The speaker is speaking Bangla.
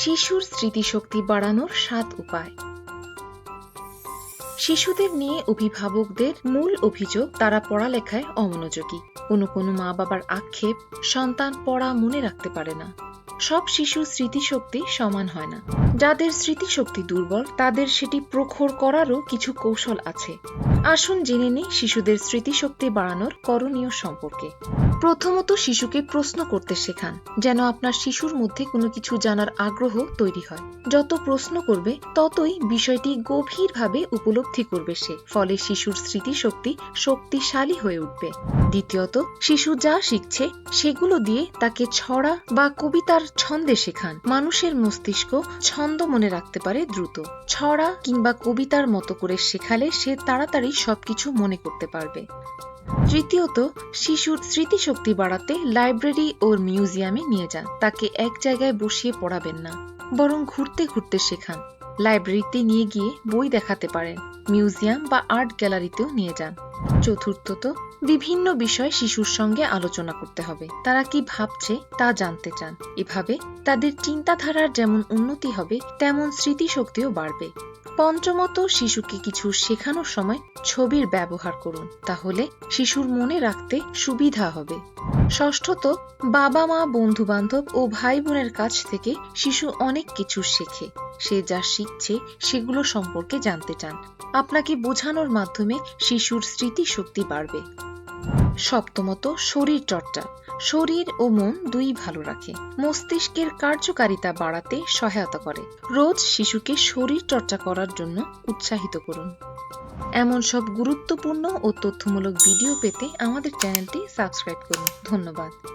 শিশুর স্মৃতিশক্তি বাড়ানোর সাত উপায়। শিশুদের নিয়ে অভিভাবকদের মূল অভিযোগ তারা পড়ালেখায় অমনোযোগী। কোনো কোনো মা বাবার আক্ষেপ সন্তান পড়া মনে রাখতে পারে না। সব শিশু স্মৃতিশক্তি সমান হয় না। যাদের স্মৃতিশক্তি দুর্বল, তাদের সেটি প্রখর করারও কিছু কৌশল আছে। আসুন জেনে নিই শিশুদের স্মৃতিশক্তি বাড়ানোর করণীয় সম্পর্কে। প্রথমত শিশুকে প্রশ্ন করতে শেখান, যেন আপনার শিশুর মধ্যে কোনো কিছু জানার আগ্রহ তৈরি হয়। যত প্রশ্ন করবে, ততই বিষয়টি গভীরভাবে উপলব্ধি করবে সে, ফলে শিশুর স্মৃতিশক্তি শক্তিশালী হয়ে উঠবে। দ্বিতীয়ত, শিশু যা শিখছে, সেগুলো দিয়ে তাকে ছড়া বা কবিতার ছন্দে শেখান। মানুষের মস্তিষ্ক ছন্দ মনে রাখতে পারে দ্রুত। ছড়া কিংবা কবিতার মতো করে শেখালে সে তাড়াতাড়ি সবকিছু মনে করতে পারবে। তৃতীয়ত, শিশুর স্মৃতিশক্তি বাড়াতে লাইব্রেরি ও মিউজিয়ামে নিয়ে যান। তাকে এক জায়গায় বসিয়ে পড়াবেন না, বরং ঘুরতে ঘুরতে শেখান। লাইব্রেরিতে নিয়ে গিয়ে বই দেখাতে পারেন, মিউজিয়াম বা আর্ট গ্যালারিতেও নিয়ে যান। চতুর্থত, বিভিন্ন বিষয় শিশুর সঙ্গে আলোচনা করতে হবে। তারা কি ভাবছে তা জানতে চান। এভাবে তাদের চিন্তাধারার যেমন উন্নতি হবে, তেমন স্মৃতিশক্তিও বাড়বে। পঞ্চমত শিশুকে কিছু শেখানোর সময় ছবির ব্যবহার করুন, তাহলে শিশুর মনে রাখতে সুবিধা হবে। ষষ্ঠত, বাবা, মা বন্ধু বান্ধব ও ভাই বোনের কাছ থেকে শিশু অনেক কিছু শেখে। সে যা শিখছে, সেগুলো সম্পর্কে জানতে চান। আপনাকে বোঝানোর মাধ্যমে শিশুর স্মৃতিশক্তি বাড়বে। সপ্তমত শরীর চর্চা শরীর ও মন দুই ভালো রাখে। মস্তিষ্কের কার্যকারিতা বাড়াতে সহায়তা করে। রোজ শিশুকে শরীর চর্চা করার জন্য উৎসাহিত করুন। এমন সব গুরুত্বপূর্ণ ও তথ্যমূলক ভিডিও পেতে আমাদের চ্যানেলটি সাবস্ক্রাইব করুন। ধন্যবাদ।